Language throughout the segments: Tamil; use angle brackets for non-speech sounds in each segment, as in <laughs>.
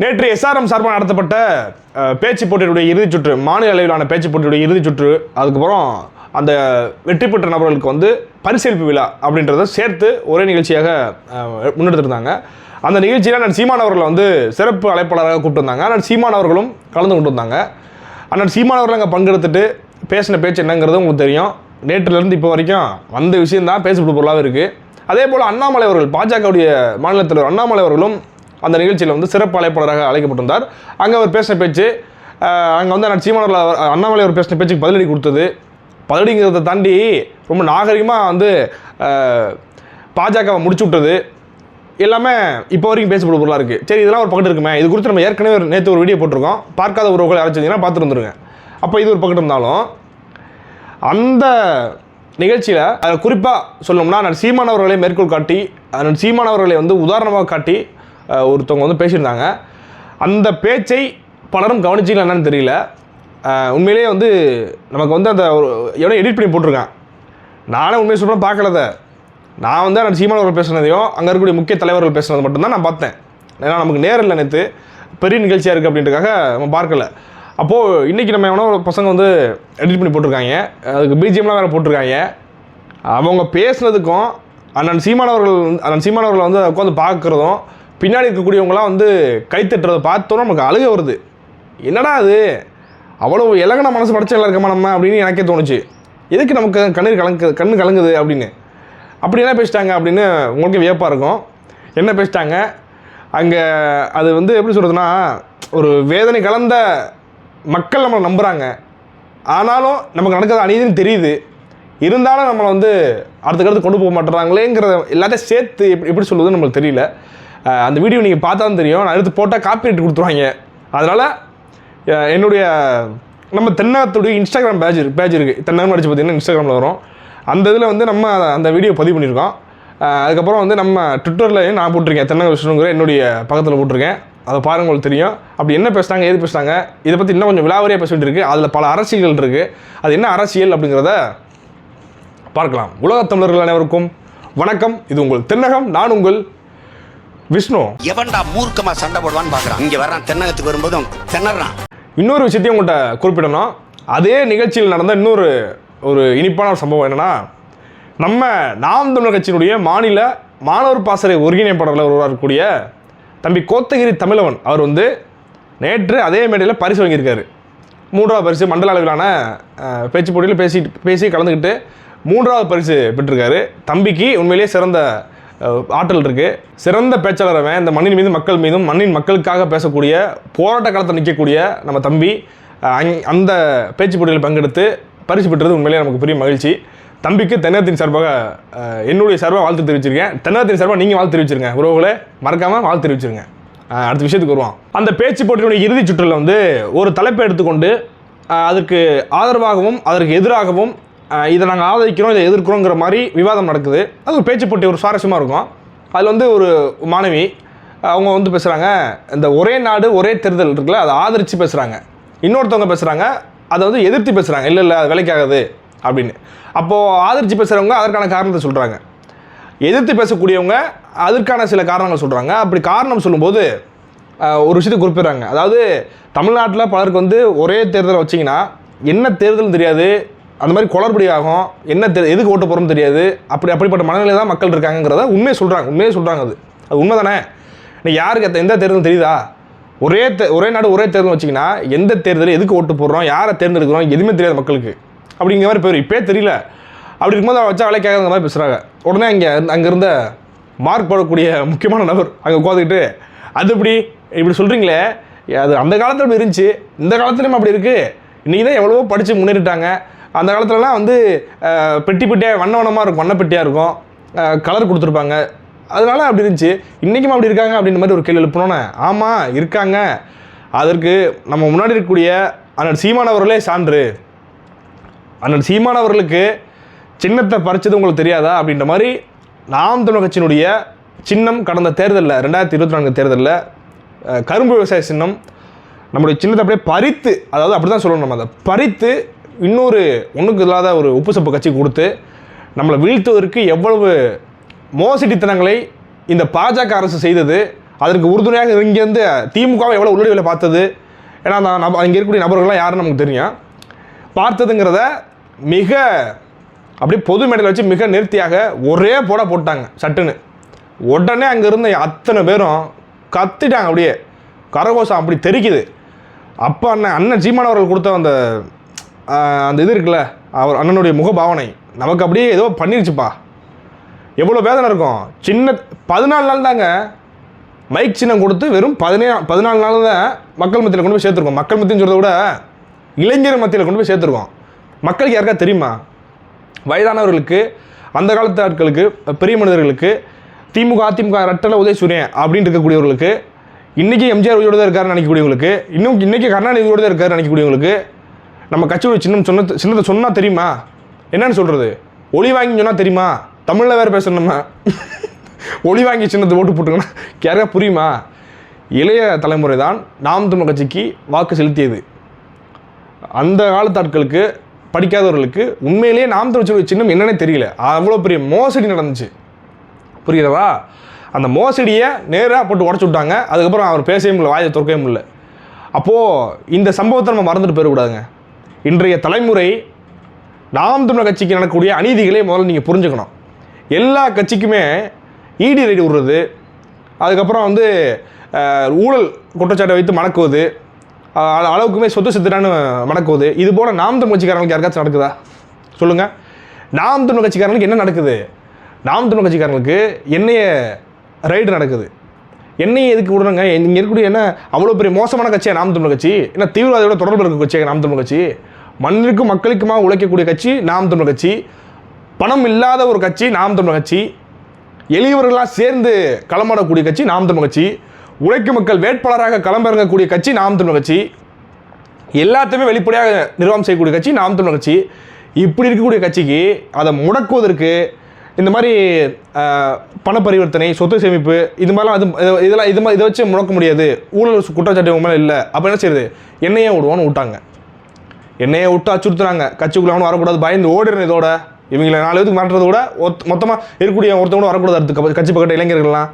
நேற்று எஸ்ஆர்எம் சார்பாக நடத்தப்பட்ட பேச்சு போட்டியுடைய இறுதிச் சுற்று மாநில அளவிலான பேச்சு போட்டியுடைய இறுதிச் சுற்று அதுக்கப்புறம் அந்த வெற்றி பெற்ற நபர்களுக்கு வந்து பரிசளிப்பு விழா அப்படின்றத சேர்த்து ஒரே நிகழ்ச்சியாக முன்னெடுத்துருந்தாங்க முன்னெடுத்திருந்தாங்க. அந்த நிகழ்ச்சியில் நான் சீமான் அவர்களை வந்து சிறப்பு அழைப்பாளராக கூப்பிட்டு வந்தாங்க ஆனால் சீமான் அவர்களும் கலந்து கொண்டு வந்தாங்க அண்ணன் சீமான் அவர்கள் அங்கே பங்கெடுத்துட்டு பேசின பேச்சு என்னங்கிறது உங்களுக்கு தெரியும். நேற்றுலேருந்து இப்போ வரைக்கும் வந்த விஷயந்தான் தான் பொருளாகவே இருக்குது அதே போல் அண்ணாமலை அவர்கள் பாஜகவுடைய மாநிலத்தில் அண்ணாமலை அவர்களும் அந்த நிகழ்ச்சியில் வந்து சிறப்பு அழைப்பாளராக அழைக்கப்பட்டிருந்தார். அங்கே அவர் பேசின பேச்சு அங்கே வந்து அண்ணன் சீமான் அண்ணாமலை அவர் பேசின பேச்சுக்கு பதிலடி கொடுத்தது. பதிலடிங்கிறத தாண்டி ரொம்ப நாகரிகமாக வந்து பாஜகவை முடிச்சு விட்டது. எல்லாமே இப்போ வரைக்கும் பேசப்பட பொருளாக இருக்குது சரி இதெல்லாம் ஒரு பக்கத்து இருக்குமே. இது குறித்து நம்ம ஏற்கனவே ஒரு நேற்று ஒரு வீடியோ போட்டிருக்கோம். பார்க்காத உறவுகள் அரைச்சிங்கன்னா பார்த்துட்டு வந்துருங்க. அப்போ இது ஒரு பக்கத்து இருந்தாலும் அந்த நிகழ்ச்சியில் அதை குறிப்பாக சொல்லணும்னா நான் சீமானவர்களை மேற்கோள் காட்டி நான் சீமானவர்களை வந்து உதாரணமாக காட்டி ஒருத்தவங்க வந்து பேசியிருந்தாங்க. அந்த பேச்சை பலரும் கவனிச்சிக்கலாம் என்னன்னு தெரியல. உண்மையிலேயே வந்து நமக்கு வந்து அந்த ஒரு எவ்வளோ எடிட் பண்ணி போட்டிருக்கேன். நானே உண்மையை சொல்கிறேன் பார்க்கலத. நான் வந்து அந்த சீமான் அவர்கள் பேசுனதையும் அங்கே இருக்கக்கூடிய முக்கிய தலைவர்கள் பேசுனது மட்டும்தான் நான் பார்த்தேன். ஏன்னா நமக்கு நேரம் இல்லை நேற்று பெரிய நிகழ்ச்சியாக இருக்குது அப்படின்றக்காக நம்ம பார்க்கல. அப்போது இன்றைக்கி நம்ம எவனோ ஒரு பசங்க வந்து எடிட் பண்ணி போட்டிருக்காங்க. அதுக்கு பிஜிஎம்லாம் வேறு போட்டிருக்காங்க. அவங்க பேசுனதுக்கும் அண்ணன் சீமானவர்கள் அண்ணன் சீமானவர்களை வந்து உட்காந்து பார்க்குறதும் பின்னாடி இருக்கக்கூடியவங்களாம் வந்து கைத்தட்டுறதை பார்த்தோன்னா நமக்கு அழுக வருது. என்னடா அது? அவ்வளோ இலகன மனசு படைச்சலாம் இருக்கமா நம்ம அப்படின்னு எனக்கே தோணுச்சு. எதுக்கு நமக்கு கண்ணீர் கலங்கு கண்ணு கலங்குது அப்படின்னு? அப்படி என்ன பேசிட்டாங்க அப்படின்னு உங்களுக்கு வியப்பாக இருக்கும். என்ன பேசிட்டாங்க? அங்கே அது வந்து எப்படி சொல்கிறதுனா ஒரு வேதனை கலந்த மக்கள் நம்மளை நம்புகிறாங்க ஆனாலும் நமக்கு நடக்கிறது அநீதின்னு தெரியுது. இருந்தாலும் நம்மளை வந்து அடுத்த கருத்து கொண்டு போக மாட்டேறாங்களேங்கிறத எல்லாத்தையும் சேர்த்து எப்படி எப்படி சொல்லுவதுன்னு நம்மளுக்கு தெரியல. அந்த வீடியோ நீங்கள் பார்த்தா தான் தெரியும். நான் எடுத்து போட்டால் காப்பிரைட் கொடுத்துருவாங்க. அதனால் என்னுடைய நம்ம தென்னகத்துடைய இன்ஸ்டாகிராம் பேஜ் இருக்குது பேஜ் இருக்குது தென்னகம் அடிச்சு பார்த்தீங்கன்னா இன்ஸ்டாகிராமில் வரும். அந்த இதில் வந்து நம்ம அந்த வீடியோ பதிவு பண்ணியிருக்கோம். அதுக்கப்புறம் வந்து நம்ம ட்விட்டரில் நான் போட்டிருக்கேன் தென்னக விஷ்ணுங்கிற என்னுடைய பக்கத்தில் போட்டிருக்கேன். அதை பாருங்க உங்களுக்கு தெரியும். அப்படி என்ன பேசுகிறாங்க ஏது பேசுகிறாங்க இதை பற்றி இன்னும் கொஞ்சம் விலாவரியாக பேசிகிட்டு இருக்குது அதில் பல அரசியல்கள் இருக்குது அது என்ன அரசியல் அப்படிங்கிறத பார்க்கலாம். உலகத் தமிழர்கள் அனைவருக்கும் வணக்கம். இது உங்கள் தென்னகம் நான் உங்கள் விஷ்ணு. எவன்டா மூர்க்கமா சண்டை போடுவான்னு பாக்குறான். இங்க வர்றான் தென்னகத்துக்கு வரும்போதும் திணறான். இன்னொரு விஷயத்தையும் உங்கள்கிட்ட குறிப்பிடணும் அதே நிகழ்ச்சியில் நடந்த இன்னொரு ஒரு இனிப்பான ஒரு சம்பவம் என்னன்னா நம்ம நாம் தமிழர் கட்சியினுடைய மாநில மாணவர் பாசறை ஒருங்கிணைப்பாளர்கள் ஒருவராக இருக்கக்கூடிய தம்பி கோத்தகிரி தமிழவன் அவர் வந்து நேற்று அதே மேடையில் பரிசு வாங்கியிருக்காரு. மூன்றாவது பரிசு மண்டல அளவிலான பேச்சு போட்டியில் பேசி பேசி கலந்துக்கிட்டு மூன்றாவது பரிசு பெற்றிருக்காரு. தம்பிக்கு உண்மையிலேயே சிறந்த ஆற்றல் இருக்கு. சிறந்த பேச்சாளர் அவன் இந்த மண்ணின் மீது மக்கள் மீதும் மண்ணின் மக்களுக்காக பேசக்கூடிய போராட்ட காலத்தில் நிற்கக்கூடிய நம்ம தம்பி அங்- அந்த பேச்சு போட்டியில் பங்கெடுத்து பரிசு பெற்றது உண்மையிலேயே நமக்கு பெரிய மகிழ்ச்சி. தம்பிக்கு தென்னகத்தின் சார்பாக என்னுடைய சார்பாக வாழ்த்து தெரிவிச்சிருக்கேன். தென்னகத்தின் சார்பாக நீங்கள் வாழ்த்து தெரிவிச்சிருங்க. உறவுகளை மறக்காமல் வாழ்த்து தெரிவிச்சிருங்க. அடுத்த விஷயத்துக்கு வருவோம். அந்த பேச்சு போட்டியினுடைய இறுதிச் சுற்றில் வந்து ஒரு தலைப்பை எடுத்துக்கொண்டு அதற்கு ஆதரவாகவும் அதற்கு எதிராகவும் இதை நாங்கள் ஆதரிக்கிறோம் இதை எதிர்க்கிறோங்கிற மாதிரி விவாதம் நடக்குது. அது ஒரு பேச்சு போட்டி ஒரு சுவாரஸ்யமாக இருக்கும். அதில் வந்து ஒரு மாணவி அவங்க வந்து பேசுகிறாங்க இந்த ஒரே நாடு ஒரே தேர்தல் இருக்குல்ல அதை ஆதரித்து பேசுகிறாங்க இன்னொருத்தவங்க பேசுகிறாங்க அதை வந்து எதிர்த்து பேசுகிறாங்க இல்லை இல்லை அது வேலைக்காகாது அப்படின்னு. அப்போது ஆதரித்து பேசுகிறவங்க அதற்கான காரணத்தை சொல்கிறாங்க எதிர்த்து பேசக்கூடியவங்க அதற்கான சில காரணங்கள் சொல்கிறாங்க அப்படி காரணம் சொல்லும்போது ஒரு விஷயத்தை குறிப்பிடுறாங்க. அதாவது தமிழ்நாட்டில் பலருக்கு வந்து ஒரே தேர்தலை வச்சிங்கன்னா என்ன தேர்தல் தெரியாது அந்த மாதிரி குளறுபடி ஆகும். என்ன தே எதுக்கு ஓட்டு போகிறோம்னு தெரியாது. அப்படி அப்படிப்பட்ட மனநிலை தான் மக்கள் இருக்காங்கங்கிறத உண்மையை சொல்கிறாங்க உண்மையே சொல்கிறாங்க அது. அது உண்மை தானே இன்னைக்கு யாருக்கு எந்த தேர்தல் தெரியுதா? ஒரே தே ஒரே நாடு ஒரே தேர்தல் வச்சிங்கன்னா எந்த தேர்தல் எதுக்கு ஓட்டு போடுறோம்? யாரை தேர்ந்தெடுக்கிறோம்? எதுவுமே தெரியாது மக்களுக்கு. அப்படிங்கிற மாதிரி பேர் இப்போயே தெரியல. அப்படி இருக்கும்போது அவன் வச்சா வேலைக்காக மாதிரி பேசுகிறாங்க உடனே அங்கே அங்கேருந்த மார்க் போடக்கூடிய முக்கியமான நபர் அங்கே உட்காந்துக்கிட்டு அது இப்படி இப்படி சொல்கிறீங்களே அது அந்த காலத்தில் இருந்துச்சு. இந்த காலத்துலேயும் அப்படி இருக்குது இன்றைக்கி தான் எவ்வளவோ படித்து முன்னேறிட்டாங்க. அந்த காலத்துலலாம் வந்து பெட்டி பெட்டியாக வண்ண வண்ணமாக இருக்கும். வண்ண பெட்டியாக இருக்கும். கலர் கொடுத்துருப்பாங்க. அதனால அப்படி இருந்துச்சு. இன்றைக்கும் அப்படி இருக்காங்க அப்படின்ற மாதிரி ஒரு கேள்வி எழுப்பணும்னே ஆமாம் இருக்காங்க. அதற்கு நம்ம முன்னாடி இருக்கக்கூடிய அண்ணன் சீமானவர்களே சான்று. அண்ணன் சீமானவர்களுக்கு சின்னத்தை பறிச்சது உங்களுக்கு தெரியாதா? அப்படின்ற மாதிரி நாம் தமிழ் கட்சியினுடைய சின்னம் கடந்த தேர்தலில் ரெண்டாயிரத்தி இருபத்தி நான்கு தேர்தலில் கரும்பு விவசாய சின்னம் நம்முடைய சின்னத்தை அப்படியே பறித்து அதாவது அப்படி தான் சொல்லணும் நம்ம அதை பறித்து இன்னொரு ஒன்றுக்கு இல்லாத ஒரு உப்பு சப்பு கட்சி கொடுத்து நம்மளை வீழ்த்துவதற்கு எவ்வளவு மோசடித்தனங்களை இந்த பாஜக அரசு செய்தது அதற்கு உறுதுணையாக இங்கேருந்து திமுகவை எவ்வளோ உள்ளடி வேலை பார்த்தது? ஏன்னா அந்த நப அங்கே இருக்கக்கூடிய நபர்கள்லாம் யாருன்னு நமக்கு தெரியும். பார்த்ததுங்கிறத மிக அப்படியே பொது மேடையில் வச்சு மிக நிறுத்தியாக ஒரே போட போட்டாங்க சட்டுன்னு. உடனே அங்கே இருந்த அத்தனை பேரும் கத்திட்டாங்க அப்படியே. கரகோஷம் அப்படி தெரிக்குது. அப்போ அண்ணன் அண்ணன் சீமானவர்கள் கொடுத்த அந்த அந்த இது இருக்குல்ல அவர் அண்ணனுடைய முகபாவனை. நமக்கு அப்படியே ஏதோ பண்ணிருச்சுப்பா. எவ்வளோ வேதனை இருக்கும். சின்ன பதினாலு நாள் தாங்க மைக் சின்னம் கொடுத்து வெறும் பதினே பதினாலு நாள் தான் மக்கள் மத்தியில் கொண்டு போய் சேர்த்துருக்கோம். மக்கள் மத்தியன்னு சொல்கிறத விட இளைஞர் மத்தியில் கொண்டு போய் சேர்த்துருக்கோம். மக்களுக்கு யாருக்கா தெரியுமா? வயதானவர்களுக்கு அந்த காலத்து ஆட்களுக்கு பெரிய மனிதர்களுக்கு திமுக அதிமுக ரெட்டலை உதய சூரியன் அப்படின்னு இருக்கக்கூடியவர்களுக்கு இன்றைக்கி எம்ஜிஆர் உயிரோடு தான் இருக்காருன்னு நினைக்கக்கூடியவங்களுக்கு இன்னும் இன்றைக்கி கருணாநிதி உயிரோடு தான் இருக்காருன்னு நினைக்கக்கூடியவங்களுக்கு நம்ம கட்சியோட சின்னம் சொன்ன சின்னத்தை சொன்னால் தெரியுமா? என்னன்னு சொல்கிறது ஒளி வாங்கி சொன்னால் தெரியுமா? தமிழில் வேறு பேசணுமா <laughs> ஒளி வாங்கி சின்னத்தை ஓட்டு போட்டுங்கன்னா யாருக்கா புரியுமா? இளைய தலைமுறை தான் நாம் தமிழ் கட்சிக்கு வாக்கு செலுத்தியது. அந்த காலத்து ஆட்களுக்கு படிக்காதவர்களுக்கு உண்மையிலேயே நாம் தமிழ் சின்னம் என்னன்னே தெரியல. அவ்வளோ பெரிய மோசடி நடந்துச்சு. புரியுதவா அந்த மோசடியை நேராக போட்டு உடச்சி விட்டாங்க. அதுக்கப்புறம் அவர் பேசவே முடியல வாயை துறக்கவே முடியல. அப்போது இந்த சம்பவத்தை நம்ம மறந்துட்டு போயிடக்கூடாதுங்க. இன்றைய தலைமுறை நாம் தமிழர் கட்சிக்கு நடக்கக்கூடிய அநீதிகளை முதல்ல நீங்கள் புரிஞ்சுக்கணும். எல்லா கட்சிக்குமே இடி ரைடு விடுறது அதுக்கப்புறம் வந்து ஊழல் குற்றச்சாட்டை வைத்து மணக்குவது அளவுக்குமே சொத்து சித்திரான்னு மணக்குவது இது போல் நாம் தமிழ் கட்சிக்காரங்களுக்கு யாருக்காச்சும் நடக்குதா? சொல்லுங்கள் நாம் தமிழ் கட்சிக்காரங்களுக்கு என்ன நடக்குது? நாம் தமிழ் கட்சிக்காரங்களுக்கு என்னைய ரைடு நடக்குது. என்னையை எதுக்கு விடுறாங்க இங்கே இருக்கக்கூடிய என்ன அவ்வளோ பெரிய மோசமான கட்சியாக நாம் தமிழ் கட்சி? என்ன தீவிரவாதியோட தொடர்பு இருக்க கட்சியாக நாம் தமிழ் கட்சி? மண்ணிற்கும் மக்களுக்குமா உழைக்கக்கூடிய கட்சி நாம் தமிழ் கட்சி. பணம் இல்லாத ஒரு கட்சி நாம் தமிழ் கட்சி. எளியவர்களாக சேர்ந்து களமாடக்கூடிய கட்சி நாம் தமிழ் கட்சி. உழைக்கும் மக்கள் வேட்பாளராக களமிறங்கக்கூடிய கட்சி நாம் தமிழ் கட்சி. எல்லாத்தையுமே வெளிப்படையாக நிர்வாகம் செய்யக்கூடிய கட்சி நாம் தமிழ் கட்சி. இப்படி இருக்கக்கூடிய கட்சிக்கு அதை முடக்குவதற்கு இந்த மாதிரி பண பரிவர்த்தனை சொத்து சேமிப்பு இது மாதிரிலாம் அது இதெல்லாம் இது மாதிரி இதை வச்சு முடக்க முடியாது. ஊழல் குற்றச்சாட்டு மேலே இல்லை. அப்போ என்ன செய்யுது என்னையே விடுவோன்னு விட்டாங்க. என்னையே விட்டு அச்சுறுத்துறாங்க கட்சிக்குள்ள வரக்கூடாது. பயந்து ஓடிடுறேன் இதோட. இவங்களை நாலு பேருக்கு மிரட்டுறத விட ஒத் மொத்தமாக இருக்கக்கூடிய ஒருத்தவங்க வரக்கூடாது அடுத்து கட்சி பக்கத்து இளைஞர்கள்லாம்.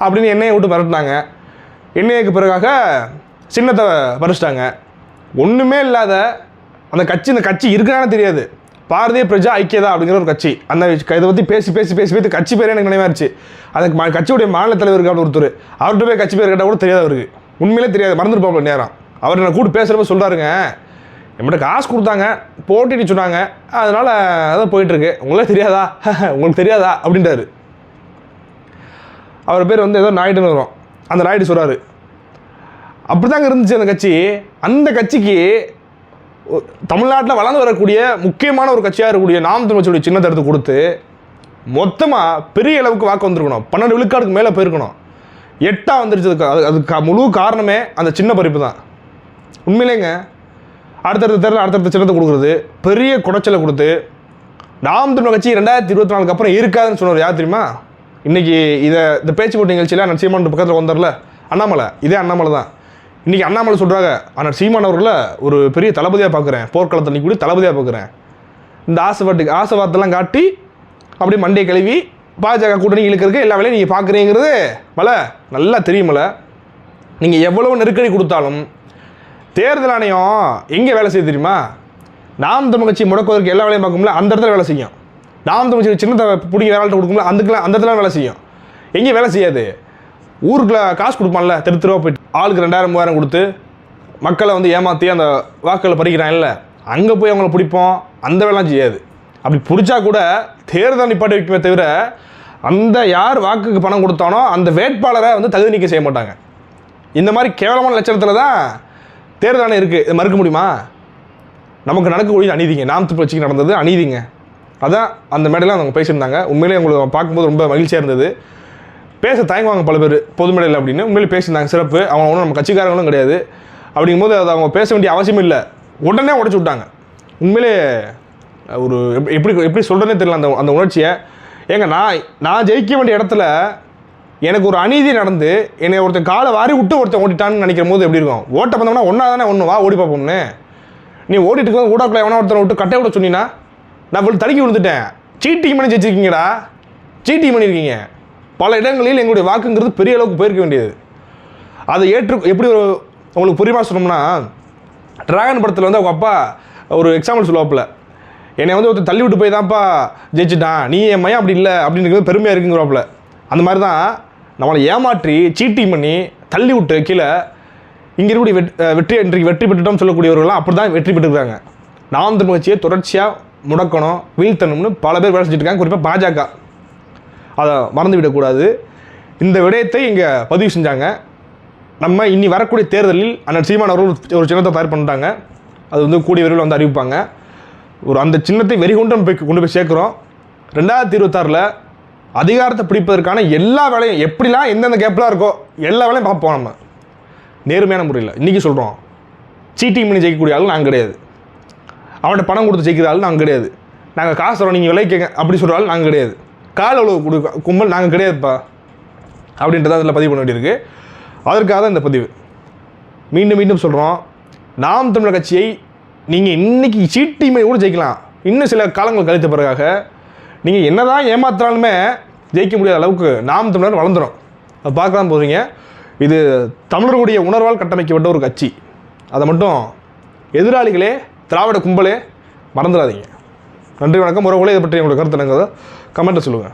அப்படின்னு என்னையை விட்டு மிரட்டினாங்க. என்னையக்கு பிறகாக சின்னத்தை பறிச்சிட்டாங்க. ஒன்றுமே இல்லாத அந்த கட்சி இந்த கட்சி இருக்குன்னு தெரியாது. பாரதிய பிரஜா ஐக்கியதா அப்படிங்கிற ஒரு கட்சி. அந்த இதை பற்றி பேசி பேசி பேசி பேசி கட்சி பேரே எனக்கு நினைவாயிருச்சு. அந்த கட்சியுடைய மாநில தலைவர் அப்படின்னு ஒருத்தர். அவர்கிட்ட போய் கட்சி பேர் கேட்டால் கூட தெரியாது அவருக்கு. உண்மையிலே தெரியாது. மறந்துருப்பாப்ல நேரம். அவர் நான் கூட்டு பேசுகிறப்ப சொல்கிறாருங்க நம்மகிட்ட காசு கொடுத்தாங்க போட்டிட்டு சொன்னாங்க. அதனால் அதான் போயிட்டுருக்கு. உங்களே தெரியாதா? <laughs> உங்களுக்கு தெரியாதா? அப்படின்றாரு அவர் பேர் வந்து ஏதோ நாயுடுன்னு வரும். அந்த நாயுடு சொல்கிறாரு அப்படிதாங்க இருந்துச்சு அந்த கட்சி. அந்த கட்சிக்கு தமிழ்நாட்டில் வளர்ந்து வரக்கூடிய முக்கியமான ஒரு கட்சியாக இருக்கக்கூடிய நாம் தமிழ்ச்சியுடைய சின்னத்தை எடுத்து கொடுத்து மொத்தமாக பெரிய அளவுக்கு வாக்கு வந்திருக்கணும். பன்னெண்டு விழுக்காடுக்கு மேலே போயிருக்கணும். எட்டாக வந்துருச்சு. அதுக்கு அது அதுக்கு முழு காரணமே அந்த சின்ன பறிப்பு தான். உண்மையிலேங்க அடுத்தடுத்த தேர்தல் அடுத்தடுத்த சின்னத்தை கொடுக்குறது. பெரிய குடைச்சலை கொடுத்து நாம் தமிழ் கட்சி ரெண்டாயிரத்தி இருபத்தி நாலுக்கு அப்புறம் இருக்காதுன்னு சொன்னார். யார் தெரியுமா? இன்னைக்கு இதை இந்த பேச்சு போட்டி நிகழ்ச்சியில் அண்ணன் சீமான் பக்கத்தில் வந்தார்ல அண்ணாமலை. இதே அண்ணாமலை தான். இன்னைக்கு அண்ணாமலை சொல்கிறாங்க அண்ணன் சீமான் அவர்களை ஒரு பெரிய தளபதியாக பார்க்குறேன் போர்க்களத்தில் நிற்கக்கூடிய தளபதியாக பார்க்குறேன் இந்த ஆசைப்பட்டு ஆசை வார்த்தைலாம் காட்டி அப்படியே மண்டையை கழுவி பாஜக கூட்டணி இழுக்கிறதுக்கு எல்லா வேலையும் நீங்கள் பார்க்குறீங்கிறது மலை நல்லா தெரியுமல நீங்கள் எவ்வளோ நெருக்கடி கொடுத்தாலும் தேர்தல் ஆணையம் எங்கே வேலை செய்ய தெரியுமா? நாம் தமிழ் கட்சி முடக்குவதற்கு எல்லா வேலையும் பார்க்கும்ல அந்த இடத்துல வேலை செய்யும். நாம் தமிழ் கட்சி சின்னத்தை பிடிக்க வேலை கொடுக்கும்ல அதுக்கெல்லாம் அந்த இடத்துல வேலை செய்யும். எங்கேயும் வேலை செய்யாது? ஊருக்குள்ள காசு கொடுப்பான்ல தெரு தெருவா போயிட்டு. ஆளுக்கு ரெண்டாயிரம் மூவாயிரம் கொடுத்து மக்களை வந்து ஏமாற்றி அந்த வாக்குகளை பறிக்கிறாங்கல்ல அங்கே போய் அவங்கள பிடிப்போம் அந்த வேலைலாம் செய்யாது. அப்படி பிடிச்சா கூட தேர்தல் நிப்பாட்டி வைக்குமே தவிர அந்த யார் வாக்குக்கு பணம் கொடுத்தானோ அந்த வேட்பாளரை வந்து தகுதி நீக்கம் செய்ய மாட்டாங்க. இந்த மாதிரி கேவலமான லட்சணத்தில் தான் தேர்தல் ஆணையம் இருக்குது மறுக்க முடியுமா? நமக்கு நடக்கக்கூடிய அநீதிங்க. நாம் கட்சிக்கு நடந்தது அநீதிங்க. அதான் அந்த மேடையில் அவங்க பேசியிருந்தாங்க. உண்மையிலேயே உங்களுக்கு பார்க்கும்போது ரொம்ப மகிழ்ச்சியாக இருந்தது. பேச தயங்குவாங்க பல பேர். பொது மேடையில் அப்படின்னு. உண்மையிலே பேசியிருந்தாங்க. சிறப்பு. அவங்க ஒன்றும் நம்ம கட்சிக்காரங்களும் கிடையாது. அப்படிங்கும்போது அது அவங்க பேச வேண்டிய அவசியம் இல்லை. உடனே உடச்சி விட்டாங்க. உண்மையிலே ஒரு எப்படி எப்படி சொல்கிறேனே தெரியல அந்த அந்த உணர்ச்சியை. ஏங்க நான் நான் ஜெயிக்க வேண்டிய இடத்துல எனக்கு ஒரு அநீதி நடந்து என்னை ஒருத்தன் காலை வாரி விட்டு ஒருத்தன் ஓட்டிட்டான்னு நினைக்கிற போது எப்படி இருக்கும்? ஓட்ட பந்தோம்னா ஒன்றா தானே ஒன்று வா ஓடி பார்ப்போம்னு. நீ ஓடிட்டு இருக்க ஊடாக்குள்ள எவனா ஒருத்தனை விட்டு கட்டை விட சொன்னீங்கன்னா நான் விழு தடுக்கி விழுந்துட்டேன். சீட்டிங் பண்ணி ஜெயிச்சிருக்கீங்கடா சீட்டிங் பண்ணியிருக்கீங்க. பல இடங்களில் எங்களுடைய வாக்குங்கிறது பெரிய அளவுக்கு போயிருக்க வேண்டியது. அதை ஏற்று எப்படி ஒரு உங்களுக்கு புரியுமா சொன்னோம்னா டிராகன் படத்தில் வந்து அவங்க அப்பா ஒரு எக்ஸாம்பிள் சொல்லுவாப்புல. என்னை வந்து ஒருத்தர் தள்ளி விட்டு போய் தான்ப்பா ஜெயிச்சிட்டான். நீ என் மையம் அப்படி இல்லை அப்படின்றது பெருமையாக இருக்குங்கிறாப்புல அந்த மாதிரி தான் நம்மளை ஏமாற்றி சீட்டிங் பண்ணி தள்ளி விட்டு கீழே இங்கே இருக்கக்கூடிய வெட் வெற்றி இன்றைக்கு வெற்றி பெற்றுட்டோம் சொல்லக்கூடியவர்கள்லாம் அப்படி தான் வெற்றி பெற்றுருக்காங்க நாம் தமிழ் கட்சியை தொடர்ச்சியாக முடக்கணும் வீழ்த்தணும்னு பல பேர் வேலை செஞ்சுருக்காங்க இருக்காங்க. குறிப்பாக பாஜக. அதை மறந்து விடக்கூடாது இந்த விடயத்தை இங்கே பதிவு செஞ்சாங்க. நம்ம இனி வரக்கூடிய தேர்தலில் அண்ணன் சீமான் அவர்கள் ஒரு சின்னத்தை தயார் பண்ணிட்டாங்க. அது வந்து கூடிய விரைவில் வந்து அறிவிப்பாங்க. ஒரு அந்த சின்னத்தை வெறிகொண்டு போய் கொண்டு போய் சேர்க்குறோம். ரெண்டாயிரத்தி இருபத்தாறில் அதிகாரத்தை பிடிப்பதற்கான எல்லா வேலையும் எப்படிலாம் எந்தெந்த கேப்லாம் இருக்கோ எல்லா வேலையும் பார்ப்போம் நம்ம. நேர்மையான முறையில். இன்றைக்கி சொல்கிறோம் சீட்டிங் பண்ணி ஜெயிக்கக்கூடிய ஆள் நாங்கள் கிடையாது. அவன்கிட்ட பணம் கொடுத்து ஜெயிக்கிற ஆள் நாங்கள் கிடையாது. நாங்கள் காசு தரோம் நீங்கள் விலை கேட்க அப்படி சொல்கிற ஆள் நாங்கள் கிடையாது. கால் உழவு கொடுக்க கும்பல் நாங்கள் கிடையாதுப்பா. அப்படின்றத அதில் பதிவு பண்ண வேண்டியிருக்கு. அதற்காக தான் இந்த பதிவு. மீண்டும் மீண்டும் சொல்கிறோம் நாம் தமிழர் கட்சியை நீங்கள் இன்றைக்கி சீட்டிமை கூட ஜெயிக்கலாம். இன்னும் சில காலங்கள் கழித்த பிறகாக நீங்கள் என்ன தான் ஏமாத்தினாலுமே ஜெயிக்க முடியாத அளவுக்கு நாம் தமிழர் வளர்ந்துடும் அதை பார்க்க தான் போகிறீங்க இது தமிழர்களுடைய உணர்வால் கட்டமைக்கப்பட்ட ஒரு கட்சி. அதை மட்டும் எதிராளிகளே திராவிட கும்பலே மறந்துடாதீங்க. நன்றி வணக்கம். உறவுகளே இதை பற்றி உங்களோட கருத்து கமெண்ட்டை கமெண்ட்டில் சொல்லுங்கள்